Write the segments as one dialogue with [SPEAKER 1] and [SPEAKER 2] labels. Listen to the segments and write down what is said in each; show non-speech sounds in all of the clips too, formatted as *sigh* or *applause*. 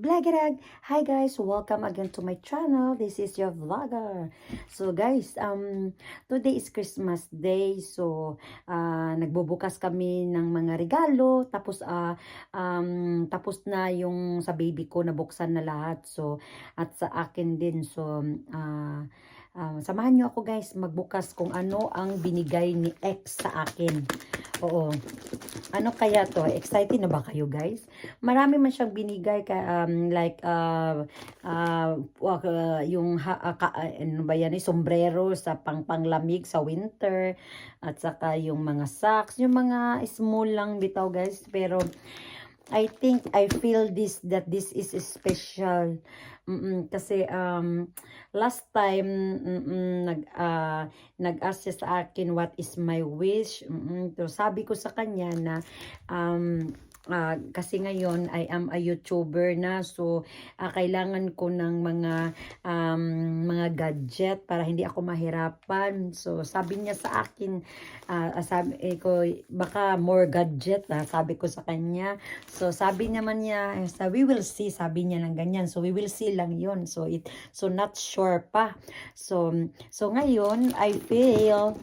[SPEAKER 1] Vloggerag! Hi guys! Welcome again to my channel. This is your vlogger. So guys, um, today is Christmas Day. So, uh, nagbubukas kami ng mga regalo. Tapos, uh, um, tapos na yung sa baby ko, nabuksan na lahat. So, at sa akin din. So, uh, Um, samahan nyo ako guys magbukas kung ano ang binigay ni X sa akin. Oo. Ano kaya to? Excited na ba kayo guys? Marami man siyang binigay ka um, like uh, uh, uh, yung ha, uh, ka, uh, ano ba yan, eh, sombrero sa pang sa winter at saka yung mga socks, yung mga small lang bitaw guys pero I think I feel this that this is special Mm-mm, kasi um last time mm-mm, nag uh, nag-ask sa akin what is my wish. Mm-mm, so sabi ko sa kanya na um uh, kasi ngayon I am a YouTuber na. So uh, kailangan ko ng mga um, mga gadget para hindi ako mahirapan. So sabi niya sa akin uh, sabi eh, ko baka more gadget uh, sabi ko sa kanya. So sabi naman niya sa we will see sabi niya ng ganyan. So we will see lang yon so it so not sure pa. So so ngayon I feel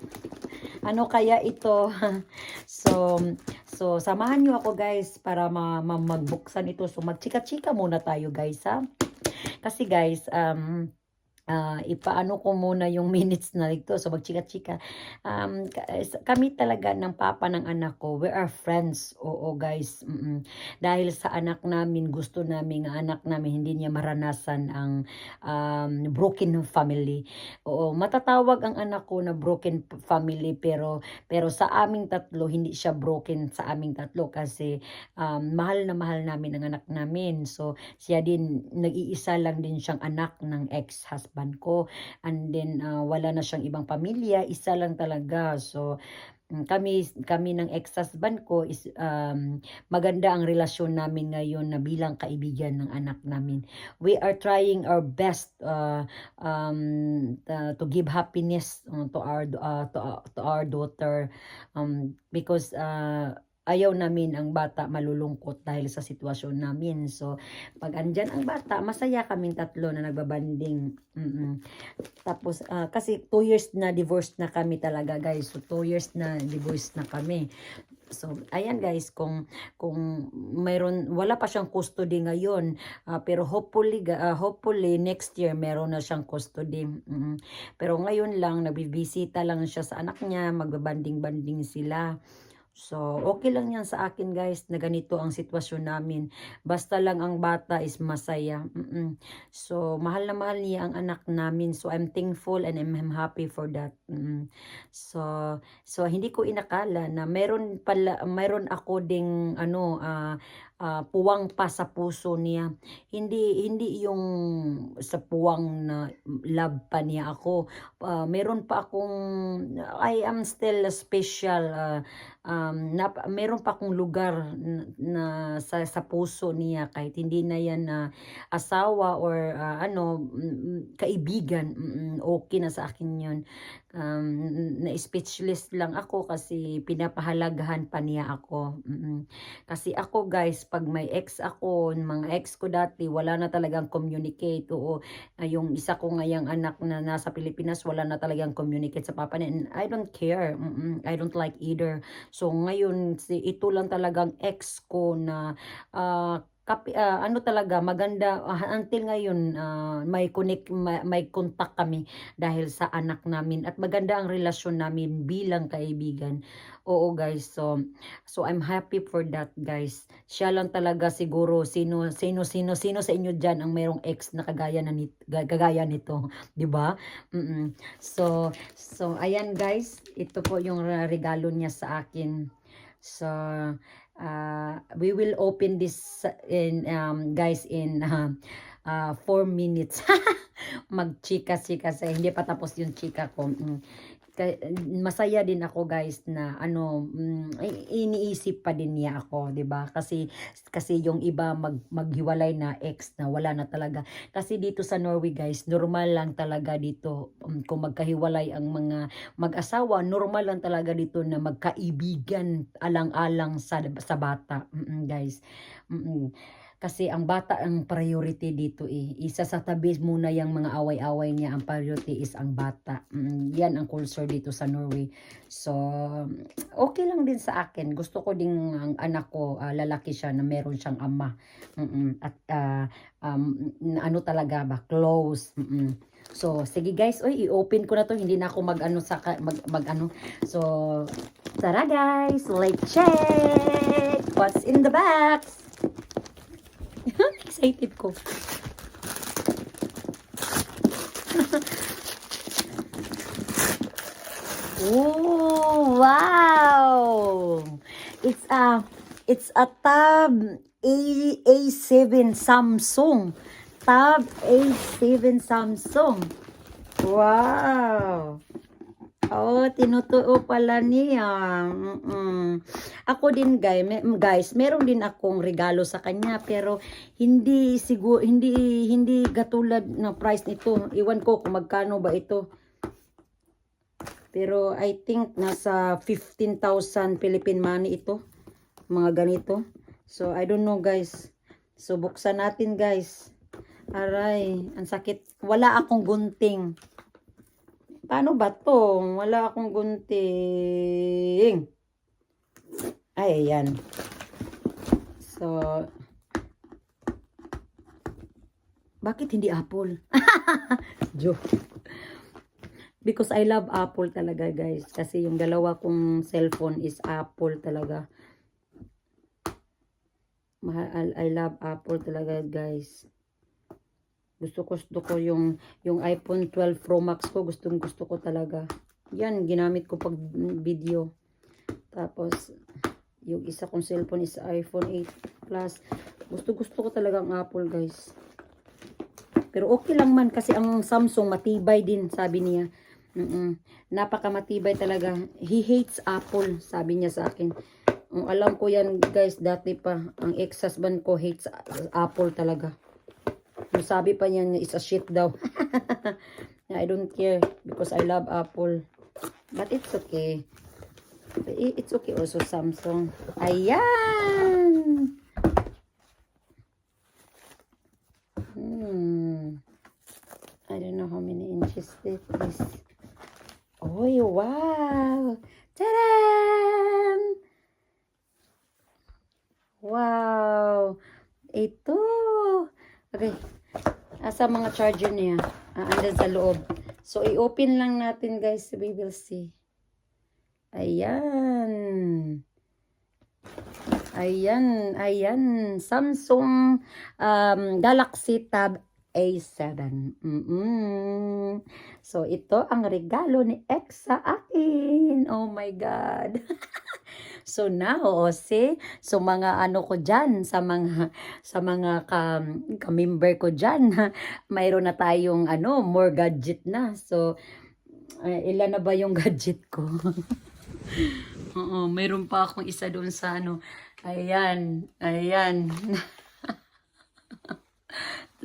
[SPEAKER 1] ano kaya ito? *laughs* So so samahan niyo ako guys para ma, ma magbuksan ito. So magchika-chika muna tayo guys ha? Kasi guys um uh, ipaano ko muna yung *laughs* minutes na ito. So, magchika-chika. Um, kami talaga ng papa ng anak ko, we are friends. Oo, guys. Mm-mm. Dahil sa anak namin, gusto namin, anak namin, hindi niya maranasan ang um, broken family. Oo, matatawag ang anak ko na broken family, pero, pero sa aming tatlo, hindi siya broken sa aming tatlo kasi um, mahal na mahal namin ang anak namin. So, siya din, nag-iisa lang din siyang anak ng ex-husband husband ko. And then, uh, wala na siyang ibang pamilya. Isa lang talaga. So, mm, kami kami ng ex-husband ko is um, maganda ang relasyon namin ngayon na bilang kaibigan ng anak namin. We are trying our best uh, um, to, to give happiness uh, to our uh, to, uh, to our daughter um, because uh, ayaw namin ang bata malulungkot dahil sa sitwasyon namin. So, pag andyan ang bata, masaya kaming tatlo na nagbabanding. Mm-mm. Tapos, uh, kasi 2 years na divorced na kami talaga guys. So, 2 years na divorced na kami. So, ayan guys, kung kung mayroon wala pa siyang custody ngayon, uh, pero hopefully uh, hopefully next year meron na siyang custody. Mm-hmm. Pero ngayon lang nabibisita lang siya sa anak niya, magbabanding-banding sila. So, okay lang yan sa akin guys na ganito ang sitwasyon namin. Basta lang ang bata is masaya. Mm-mm. So, mahal na mahal niya ang anak namin. So, I'm thankful and I'm, happy for that. Mm-mm. So, so hindi ko inakala na meron pala, meron ako ding ano, uh, uh, puwang pa sa puso niya. Hindi hindi yung sa puwang na love pa niya ako. Uh, meron pa akong I am still special uh, um, na, meron pa akong lugar na, na sa, sa puso niya kahit hindi na yan na uh, asawa or uh, ano kaibigan okay na sa akin yun um, na speechless lang ako kasi pinapahalagahan pa niya ako mm-mm. kasi ako guys pag may ex ako, mga ex ko dati, wala na talagang communicate. Oo, uh, yung isa ko ngayang anak na nasa Pilipinas, wala na talagang communicate sa papa niya. I don't care. Mm-mm, I don't like either. So ngayon, si, ito lang talagang ex ko na uh, kapi, uh, ano talaga maganda uh, until ngayon uh, may connect may, may contact kami dahil sa anak namin at maganda ang relasyon namin bilang kaibigan. Oo guys so so I'm happy for that guys. Siya lang talaga siguro sino sino sino sino sa inyo diyan ang mayroong ex na kagaya na nit, kagaya nito di ba? Mm -mm. so so ayan guys ito po yung regalo niya sa akin. So uh, we will open this in um, guys in *laughs* uh, uh, 4 minutes. *laughs* Magchika-chika sa hindi pa tapos yung chika ko. Mm masaya din ako guys na ano mm, iniisip pa din niya ako 'di ba? Kasi kasi yung iba mag maghiwalay na ex na wala na talaga. Kasi dito sa Norway guys normal lang talaga dito um, kung magkahiwalay ang mga mag-asawa normal lang talaga dito na magkaibigan alang-alang sa sa bata. Mm -mm, guys. Mm -mm. Kasi ang bata ang priority dito eh. Isa sa tabi muna yung mga away-away niya. Ang priority is ang bata. Mm, yan ang culture dito sa Norway. So, okay lang din sa akin. Gusto ko din ang anak ko, ah, lalaki siya na meron siyang ama. Mm-mm. At ah, um, ano talaga ba, close. Mm-mm. So, sige guys, oy, i-open ko na to. Hindi na ako mag-ano sa mag, mag-ano. So, tara guys, let's check what's in the box. Excited ko. *laughs* oh, wow! It's a it's a Tab A A7 Samsung. Tab A7 Samsung. Wow! Oh, tinutuo pala niya. Mm-mm. Ako din guys, guys, meron din akong regalo sa kanya pero hindi siguro hindi hindi katulad ng price nito. Iwan ko kung magkano ba ito. Pero I think nasa 15,000 Philippine money ito. Mga ganito. So I don't know guys. So buksan natin guys. Aray, ang sakit. Wala akong gunting. Paano ba to? Wala akong gunting. Ay, ayan. So, bakit hindi apple? *laughs* Joke. Because I love apple talaga, guys. Kasi yung dalawa kong cellphone is apple talaga. Mahal, I love apple talaga, guys. Gusto ko, gusto ko yung, yung iPhone 12 Pro Max ko. Gustong gusto ko talaga. Yan, ginamit ko pag video. Tapos, yung isa kong cellphone is iPhone 8 Plus. Gusto, gusto ko talaga ang Apple, guys. Pero okay lang man kasi ang Samsung matibay din, sabi niya. Mm-mm. Napaka matibay talaga. He hates Apple, sabi niya sa akin. Ang alam ko yan, guys, dati pa. Ang ex-husband ko hates Apple talaga. Sabi pa niya, is a shit daw. *laughs* I don't care because I love Apple. But it's okay. It's okay also Samsung. Ayan! Hmm. I don't know how many inches it is. Oy, wow! Tadam! Wow! Ito! Okay. Asa mga charger niya? Ah, andun sa loob. So, i-open lang natin guys. We will see. Ayan. Ayan. Ayan. Samsung um, Galaxy Tab A7. Mm-mm. So, ito ang regalo ni X sa akin. Oh my God. *laughs* so, now, see? So, mga ano ko dyan, sa mga, sa mga ka, ka-member ko dyan, *laughs* mayroon na tayong, ano, more gadget na. So, eh, ilan na ba yung *laughs* gadget ko? Oo, mayroon pa akong isa doon sa ano. Ayan, ayan.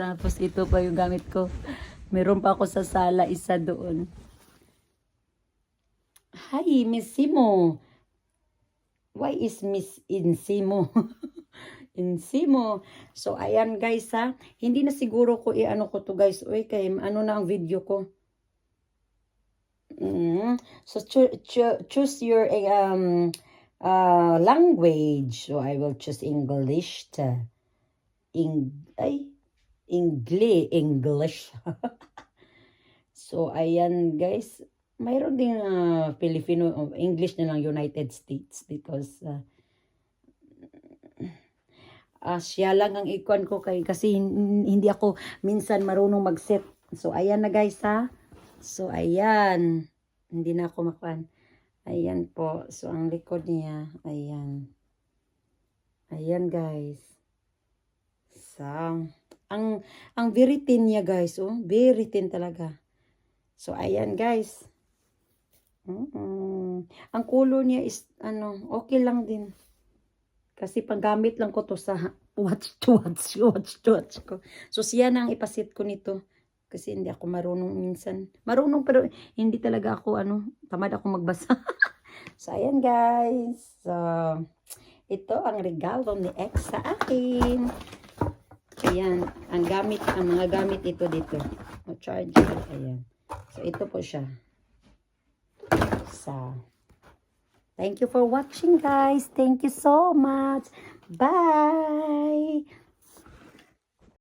[SPEAKER 1] Tapos ito pa yung gamit ko. Meron pa ako sa sala, isa doon. Hi, Miss Simo. Why is Miss Insimo? *laughs* Insimo. So, ayan guys ha. Hindi na siguro ko i-ano ko to guys. Uy, kay ano na ang video ko. Mm. So, cho- cho- choose your um, uh, language. So, I will choose English. To. Eng ay, English. English. *laughs* so, ayan guys. Mayroon din uh, Filipino, uh, English na lang United States because uh, ah, siya lang ang ikon ko kay kasi hin- hindi ako minsan marunong mag-set. So, ayan na guys ha. So, ayan. Hindi na ako makuan. Ayan po. So, ang likod niya, ayan. Ayan guys. So, ang, ang very thin niya guys, oh. Very thin talaga. So, ayan guys. Mm-mm. Ang color niya is, ano, okay lang din. Kasi panggamit lang ko to sa watch *laughs* to watch, watch to watch ko. So, siya na ang ipasit ko nito. Kasi hindi ako marunong minsan. Marunong pero hindi talaga ako, ano, tamad ako magbasa. *laughs* so, ayan guys. So, ito ang regalo ni X sa akin. Ayan, ang gamit, ang mga gamit ito dito. O charger, ayan. So, ito po siya. So, thank you for watching guys. Thank you so much. Bye!